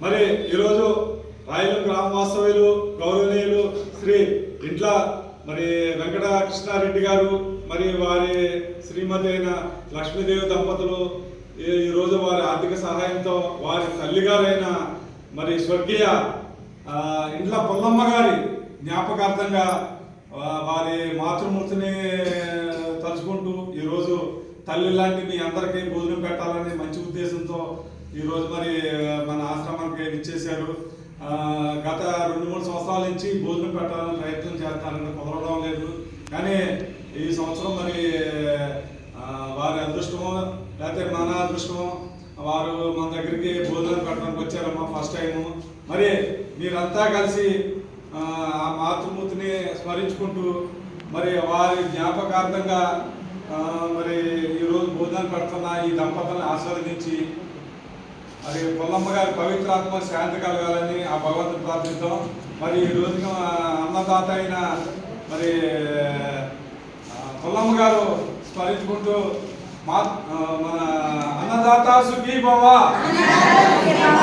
మరి ఈరోజు రాయలు గ్రామ వాస్తవ్యులు గౌరవనీయులు శ్రీ ఇంట్ల మరి వెంకట కృష్ణారెడ్డి గారు మరి వారి శ్రీమతి అయిన లక్ష్మీదేవి దంపతులు ఈరోజు వారి ఆర్థిక సహాయంతో వారి తల్లిగారైన మరి స్వర్గీయ ఇంట్ల పొల్లమ్మ గారి జ్ఞాపకార్థంగా వారి మాతృమూర్తిని తల్లి లాంటి మీ అందరికీ భోజనం పెట్టాలని మంచి ఉద్దేశంతో ఈరోజు మరి మన ఆశ్రమానికి ఇచ్చేశారు గత రెండు మూడు సంవత్సరాల నుంచి భోజనం పెట్టాలని ప్రయత్నం చేస్తారని కుదరడం లేదు. కానీ ఈ సంవత్సరం మరి వారి అదృష్టమో లేకపోతే మన అదృష్టమో వారు మన దగ్గరికి భోజనం పెట్టడానికి వచ్చారమ్మా ఫస్ట్ టైము. మరి మీరంతా కలిసి ఆ మాతృమూర్తిని స్మరించుకుంటూ మరి వారి జ్ఞాపకార్థంగా మరి ఈరోజు పెడుతున్న ఈ దంపతులను ఆశీర్వదించి మరి పొల్లమ్మ గారి పవిత్రాత్మ శాంతి కలగాలని ఆ భగవంతుని ప్రార్థిద్దాం మరి ఈ రోజున అన్నదాత అయిన మరి పొల్లమ్మ గారు స్మరించుకుంటూ మా మన అన్నదాత సుఖీ భవ అన్నదాత సుఖీ భవ